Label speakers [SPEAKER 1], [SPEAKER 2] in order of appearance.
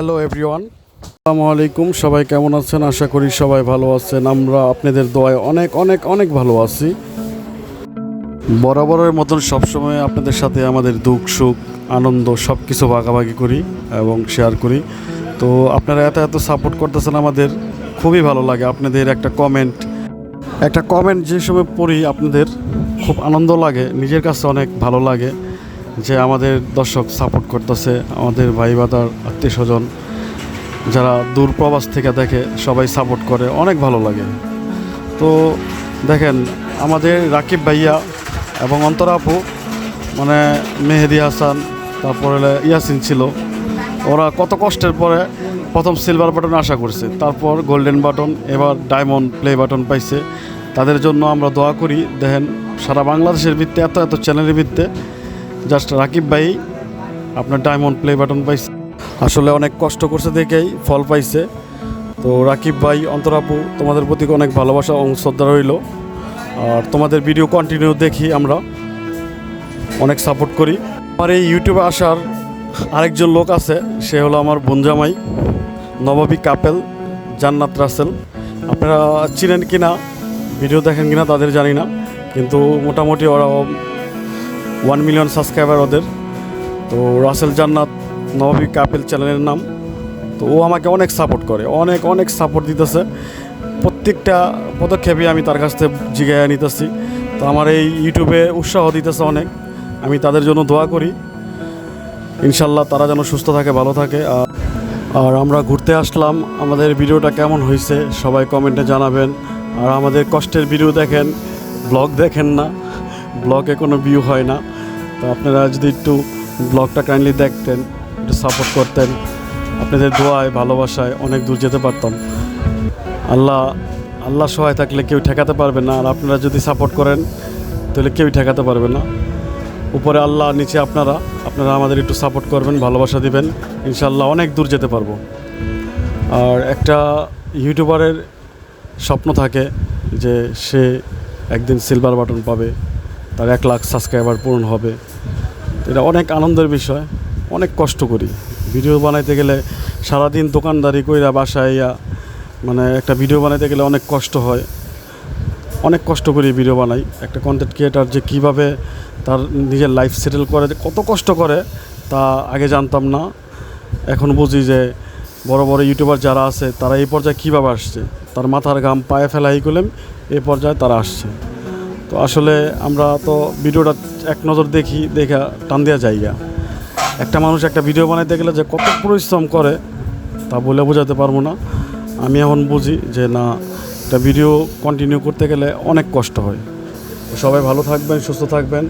[SPEAKER 1] Hello everyone আসসালামু আলাইকুম। সবাই কেমন আছেন? আশা করি সবাই ভালো আছেন। আমরা আপনাদের দোয়ায় অনেক অনেক অনেক ভালো আছি। বরাবরের মতন সবসময় আপনাদের সাথে আমাদের দুঃখ, সুখ, আনন্দ সব কিছু ভাগাভাগি করি এবং শেয়ার করি। তো আপনারা এত এত সাপোর্ট করতেছেন আমাদের, খুবই ভালো লাগে আপনাদের একটা কমেন্ট একটা কমেন্ট যে সময় পড়ি আপনাদের, খুব আনন্দ লাগে, নিজের কাছে অনেক ভালো লাগে। যে আমাদের দর্শক সাপোর্ট করতেছে, আমাদের ভাই বাদার আত্মীয় স্বজন যারা দূর প্রবাস থেকে দেখে সবাই সাপোর্ট করে, অনেক ভালো লাগে। তো দেখেন, আমাদের রাকিব ভাইয়া এবং অন্তরা আপু মানে মেহেদি হাসান, তারপরে ইয়াসিন ছিল, ওরা কত কষ্টের পরে প্রথম সিলভার বাটন আশা করছে, তারপর গোল্ডেন বাটন এবার ডায়মন্ড প্লে বাটন পাইছে। তাদের জন্য আমরা দোয়া করি, দেখেন, সারা বাংলাদেশের ভিত্তে, এত এত চ্যানেলের ভিত্তে জাস্ট রাকিব ভাই, আপনার ডায়মন্ড প্লে বাটন পাইছে। আসলে অনেক কষ্ট করছে দেখেই ফল পাইছে। তো রাকিব ভাই অন্তরাপু তোমাদের প্রতি অনেক ভালোবাসা এবং শ্রদ্ধা রইল। আর তোমাদের ভিডিও কন্টিনিউ দেখি আমরা। অনেক সাপোর্ট করি। আমার এই ইউটিউবে আসার আরেকজন লোক আছে, সে হলো আমার বোনজামাই, নবাবী কাপেল জান্নাত রাসেল। আপনারা চিনেন কি না ভিডিও দেখেন কিনা তাদের জানি না। কিন্তু মোটামুটি ওরা ওয়ান মিলিয়ন সাবস্ক্রাইবার ওদের। তো রাসেল জান্নাত, নবাবী কাপেল চ্যানেলের নাম। তো ও আমাকে অনেক সাপোর্ট করে, অনেক অনেক সাপোর্ট দিতেছে। প্রত্যেকটা পদক্ষেপে আমি তার কাছ থেকে জিগাইয়া নিতেছি। তো আমার এই ইউটিউবে উৎসাহ দিতেছে অনেক। আমি তাদের জন্য দোয়া করি। ইনশাল্লাহ তারা যেন সুস্থ থাকে, ভালো থাকে। আর আর আমরা ঘুরতে আসলাম। আমাদের ভিডিওটা কেমন হয়েছে সবাই কমেন্টে জানাবেন। আর আমাদের কষ্টের ভিডিও দেখেন, ব্লগ দেখেন না। ব্লগে কোনো ভিউ হয় না। তো আপনারা যদি একটু ব্লগটা কাইন্ডলি দেখতেন, একটু সাপোর্ট করতেন, আপনাদের দোয়ায়, ভালোবাসায় অনেক দূর যেতে পারতাম। আল্লাহ আল্লাহ সহায় থাকলে কেউ ঠেকাতে পারবে না, আর আপনারা যদি সাপোর্ট করেন, তাহলে কেউই ঠেকাতে পারবে না। উপরে আল্লাহ, নিচে আপনারা আপনারা আমাদের একটু সাপোর্ট করবেন, ভালোবাসা দিবেন ইনশাল্লাহ অনেক দূর যেতে পারব। আর একটা ইউটিউবারের স্বপ্ন থাকে যে সে একদিন সিলভার বাটন পাবে। তার এক লাখ সাবস্ক্রাইবার পূরণ হবে। এটা অনেক আনন্দের বিষয়, অনেক কষ্ট করি। ভিডিও বানাইতে গেলে সারাদিন দোকানদারি কইরা বাসায় মানে একটা ভিডিও বানাইতে গেলে অনেক কষ্ট হয়। অনেক কষ্ট করি ভিডিও বানাই। একটা কন্টেন্ট ক্রিয়েটার যে কীভাবে তার নিজের লাইফ সেটেল করে কত কষ্ট করে, তা আগে জানতাম না। এখন বুঝি যে বড় বড় ইউটিউবার যারা আছে, তারা এই পর্যায়ে কীভাবে আসছে? তার মাথার ঘাম পায়ে ফেলাই করলেন এই পর্যায়ে তারা আসছে। তো আসলে আমরা তো ভিডিওটা এক নজর দেখি, দেখা টান দেওয়া জায়গা একটা মানুষ একটা ভিডিও বানাইতে গেলে যে কত পরিশ্রম করে, তা বলে বোঝাতে পারব না। আমি এখন বুঝি যে না, একটা ভিডিও কন্টিনিউ করতে গেলে অনেক কষ্ট হয়। সবাই ভালো থাকবেন, সুস্থ থাকবেন।